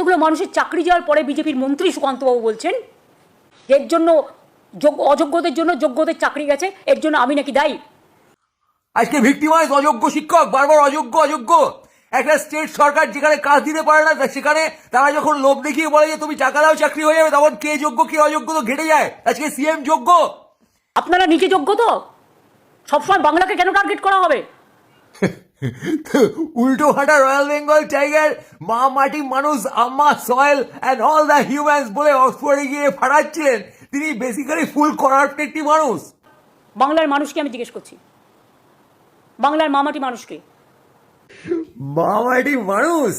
এতগুলো মানুষের চাকরি যাওয়ার পরে বিজেপির মন্ত্রী সুকান্তবাবু বলছেন এর জন্য যোগ্য অযোগ্যদের জন্য যোগ্যদের চাকরি গেছে এর জন্য আমি নাকি দায়ী। আজকে ভিক্টিমাইজ অযোগ্য শিক্ষক বারবার অযোগ্য অযোগ্য। একটা স্টেট সরকার যেখানে কাজ দিতে পারে না সেখানে তারা যখন লোভ দেখিয়ে বলে যে তুমি টাকা দাও চাকরি হয়ে যাবে তখন কে যোগ্য কে অযোগ্য তো ঘেটে যায়। আজকে সিএম যোগ্য। আপনারা নিজে যোগ্য তো? সবসময় বাংলাকে কেন টার্গেট করা হবে? উল্টো হাঁটা রয়্যাল বেঙ্গল টাইগার মা মাটি মানুষ আম্মা soil and all the humans বলে অক্সফোর্ডে গিয়ে ফাটাচ্ছিলেন। তিনি বেসিক্যালি ফুল করাপ্ট একটি মানুষ। বাংলার মানুষকে আমি জিজ্ঞেস করছি। বাংলার মামাটি মানুষকে। মা মাটি মানুষ?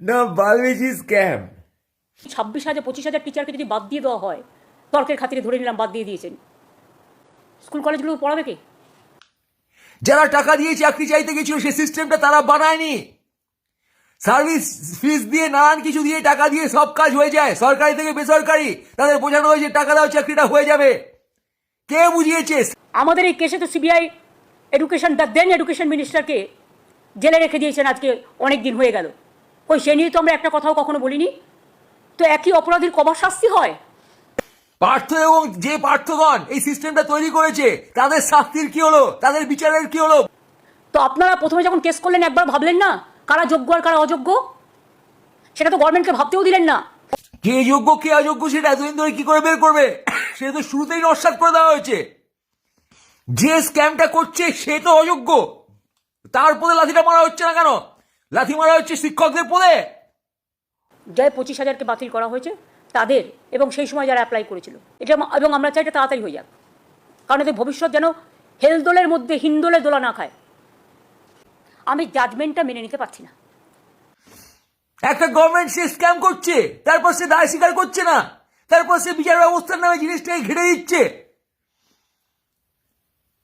না বালবেজি স্ক্যাম ছাব্বিশ হাজার পঁচিশ হাজার টিচারকে যদি বাদ দিয়ে দেওয়া হয় তর্কের খাতিরে ধরে নিলাম বাদ দিয়ে দিয়েছেন। স্কুল কলেজগুলো পড়াবে কে? যারা টাকা দিয়ে চাকরি চাইতে গেছিল সেই সিস্টেমটা তারা বানায়নি। সার্ভিস ফিস দিয়ে নানান কিছু দিয়ে টাকা দিয়ে সব কাজ হয়ে যায়। সরকারি থেকে বেসরকারি, তাদের বোঝানো হয়েছে, টাকা দাও, চাকরিটা হয়ে যাবে। কে বুঝিয়েছে? আমাদের এই কেসে তো CBI education the then education মিনিস্টারকে জেলে রেখে দিয়েছেন আজকে অনেক দিন হয়ে গেল। ওই সে নিয়ে তো আমরা একটা কথাও কখনো বলিনি। তো একই অপরাধীর কবার শাস্তি হয়? পার্থ এবং যে পার্থগণ এই সিস্টেমটা তৈরি করেছে তাদের শাস্তির কি হলো? তাদের বিচারের কি হলো? তো আপনারা প্রথমে যখন কেস করলেন একবার ভাবলেন না কারা যোগ্য আর কারা অযোগ্য? সেটা তো গভর্নমেন্টকে ভাবতেও দিলেন না। কে যোগ্য কে অযোগ্য সেটা এতদিন ধরে কি করে বের করবে? সেটা তো শুরুতেই নস্বাত করে দেওয়া হয়েছে। যে স্ক্যামটা করছে সে তো অযোগ্য। তার পদে লাথিটা মারা হচ্ছে না কেন? লাথি মারা হচ্ছে শিক্ষকদের পদে যে পঁচিশ হাজারকে বাতিল করা হয়েছে। তাদের এবং সেই সময় যারা অ্যাপ্লাই করেছিল। এটা এবং আমরা চাই এটা তাড়াতাড়ি হয়ে যাক। কারণ এদের ভবিষ্যৎ যেন হেলদোলের মধ্যে হিন্দোলের দোলা না খায়। আমি জাজমেন্টটা মেনে নিতে পারছি না। একটা গভর্নমেন্ট সে স্ক্যাম করছে, তারপর সে দায় স্বীকার করছে না, তারপর সে বিচার ব্যবস্থার নামে জিনিসটাকে ঘিরে দিচ্ছে।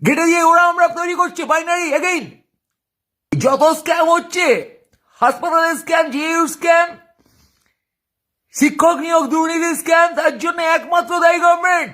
ঘিরে দিয়ে ওরা আমরা তৈরি করছে বাইনারি এগেইন যত স্ক্যাম হচ্ছে, হাসপাতালের স্ক্যাম জিইউ স্ক্যাম শিক্ষক নিয়োগ দুর্নীতি স্ক্যাম তার জন্য একমাত্র দায়ী গভর্নমেন্ট